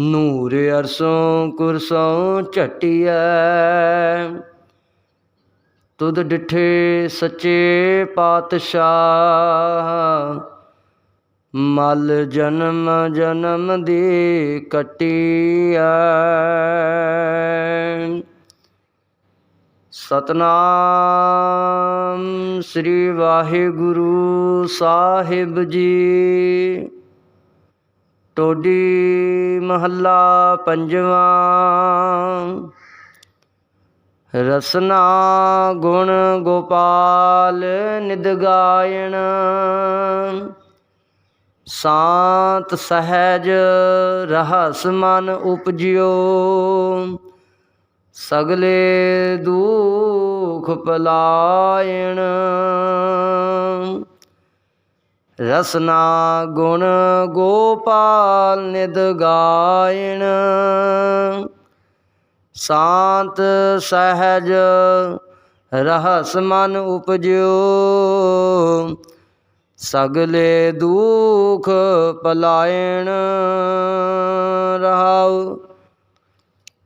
ਨੂਰ ਅਰਸੋਂ ਕੁਰਸੋਂ ਝਟਿਐ। ਤੁਧ ਡਿਠੇ ਸੱਚੇ ਪਾਤਸ਼ਾਹ। ਮਲ ਜਨਮ ਜਨਮ ਦੀ ਕਟਿਐ। ਸਤਨਾਮ ਸ੍ਰੀ ਵਾਹਿਗੁਰੂ ਸਾਹਿਬ ਜੀ। ਟੋਡੀ ਮਹੱਲਾ ਪੰਜਵਾਂ। ਰਸਨਾ ਗੁਣ ਗੋਪਾਲ ਨਿਦ ਗਾਇਣ। ਸ਼ਾਂਤ ਸਹਿਜ ਰਹਸ ਮਨ ਉਪਜਿਓ। ਸਗਲੇ ਦੁਖ ਪਲਾਇਣ। ਰਸਨਾ ਗੁਣ ਗੋਪਾਲ ਨਿਦ ਗਾਇਣ। ਸ਼ਾਂਤ ਸਹਿਜ ਰਹਸ ਮਨ ਉਪਜਿਓ। ਸਗਲੇ ਦੁਖ ਪਲਾਇਣ ਰਹਾਉ।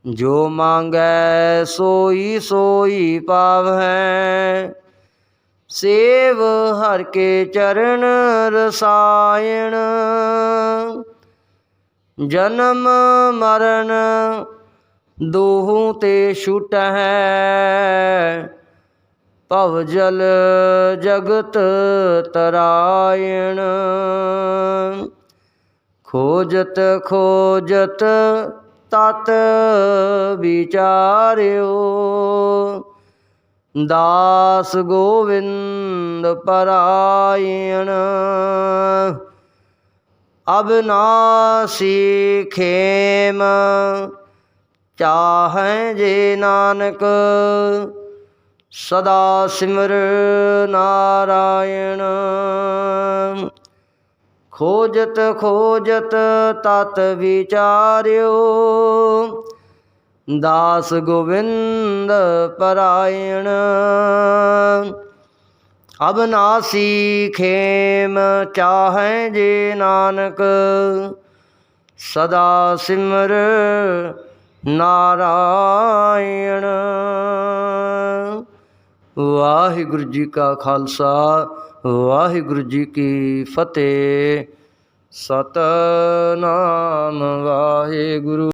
ਜੋ ਮੰਗੈ ਸੋਈ ਸੋਈ ਪਾਵੈ ਸੇਵ ਹਰ ਕੇ ਚਰਨ ਰਸਾਇਣ। ਜਨਮ ਮਰਨ ਦੋਹੂ ਤੇ ਛੁਟਹਿ, ਭਵ ਜਲ ਜਗਤ ਤਰਾਇਣ। ਖੋਜਤ ਖੋਜਤ ਤਤ ਵਿਚਾਰਿਓ ਦਾਸ ਗੋਵਿੰਦ ਪਰਾਇਣ। ਅਬਨਾਸੀ ਖੇਮ ਚਾਹੈ ਜੇ ਨਾਨਕ, ਸਦਾ ਸਿਮਰ ਨਾਰਾਇਣ। ਖੋਜਤ ਖੋਜਤ ਤਤ ਵਿਚਾਰਿਓ ਦਾਸ ਗੋਵਿੰਦ ਪਰਾਇਣ। ਅਬਨਾਸੀ ਖੇਮ ਚਾਹੈ ਜੇ ਨਾਨਕ, ਸਦਾ ਸਿਮਰ ਨਾਰਾਇਣ। ਵਾਹਿਗੁਰੂ ਜੀ ਕਾ ਖਾਲਸਾ, ਵਾਹਿਗੁਰੂ ਜੀ ਕੀ ਫਤਿਹ। ਸਤਨਾਮ ਵਾਹਿਗੁਰੂ।